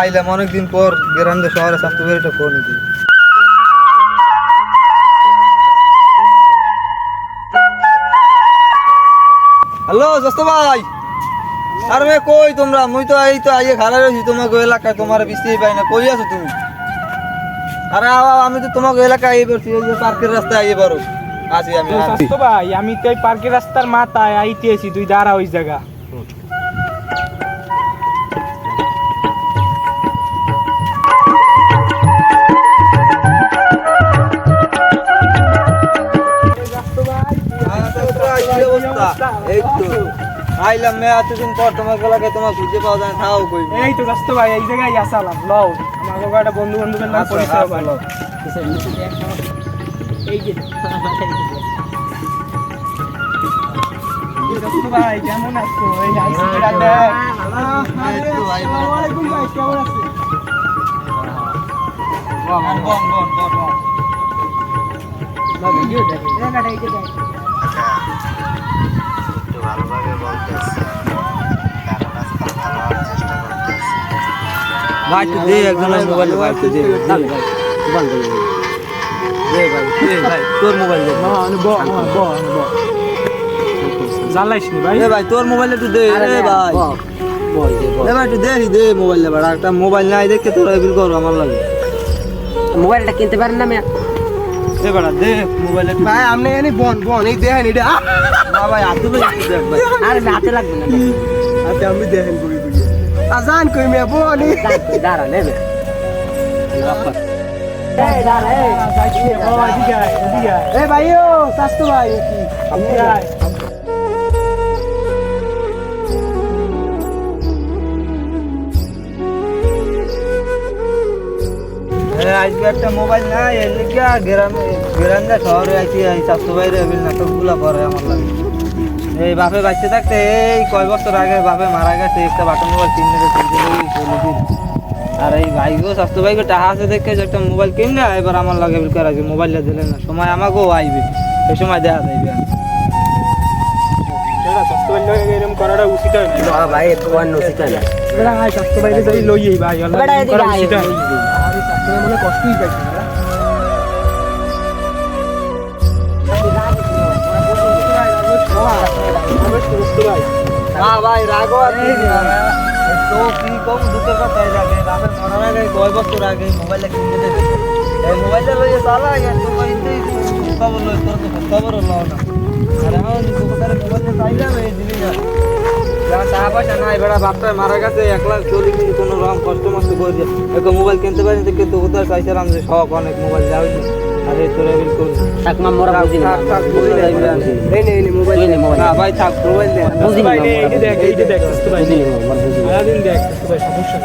আইলাম অনেকদিন পর গ্রামে শহরে স্বাস্থ্য ফোন দিই হ্যালো দোস্ত ভাই। আরে ভাই কই তোমরা? মুই তো এই তো আইয়ে খারাপ রয়েছি তোমাকে এলাকায় তোমার বৃষ্টি পাই না। কই আছো তুমি? আরে আমি তো তোমাকে এলাকায় আইয়ে পড়ছি এই যে পার্কের রাস্তায় আইয়ে পারো আছি আমি আছি। ভাই আমি তো এই পার্কের রাস্তার মাথায় আইতেছি তুই দাঁড়া ওই জায়গা। আইলাম মে এতদিন পর তোমার এলাকায় তোমার খুঁজে পাওয়া যায় না, থাও কই এই তো স্বাস্থ্য ভাই এই জায়গায় আসালাম। লও আমার একটা বন্ধু বান্ধবের নাম আচ্ছা, পরিচয় আচ্ছা, ভালো ভাই কেমন আছো? এই দেখ। তো ভাই, কেমন আছো? ভাই একটু দে একজনের মোবাইল ভাই একটু দে ভাই দে ভাই দে ভাই তোর মোবাইল দে জ্বালাইস নি ভাই ভাই তোর মোবাইল একটু দে রে ভাই ভাই একটু দে দে মোবাইল দে ভাই একটা মোবাইল নাই দেখে তোরা বিল করো আমার লাগে মোবাইলটা কিনতে পারেন না মিয়া? দে মোবাইল ভাই এনে বন বন এই দেখেন এটা ভাই হাতে দেখ ভাই আরে হাতে লাগবে না। আমি দেখেন কই আজান কই মিয়া বন দাঁড়া নেবে এ ভাই ও স্বাস্থ্য ভাই কি আপনি আয় এ, আজকে একটা মোবাইল নাই এর লিগে গ্রামে গ্রামে শহরে আইছি এই স্বাস্থ্য বাইরে এবিল নাটকগুলা করে আমার লাগে এই বাপে বাঁচতে থাকতে এই কয় বছর আগে বাপে মারা গেছে একটা বাটন মোবাইল কিনে দিতে আর এই ভাইগো স্বাস্থ্য ভাইগো টাকা আছে দেখে যে একটা মোবাইল কিনে এবার আমার লাগে বিল করা মোবাইলটা দিলে না সময় আমাকেও আইবে এই সময় দেখা যাইবে সেটা স্বাস্থ্য মারা গেছে কোনো রকম কষ্ট মষ্ট করে দিয়ে। মোবাইল কিনতে পারিনি কিন্তু ওদের চাইছিলাম যে শখ অনেক মোবাইল যাওয়াই আরে তোরা বিল থাক মা মোরা বুঝিনি। থাক থাক বুঝে যাইবি এই নে এই নে মোবাইল নে মোবাইল না ভাই থাক মোবাইল দে। বুঝিনি ভাই নে মা, এইটা দেখ ভাই সারাদিন ভাই সমস্যা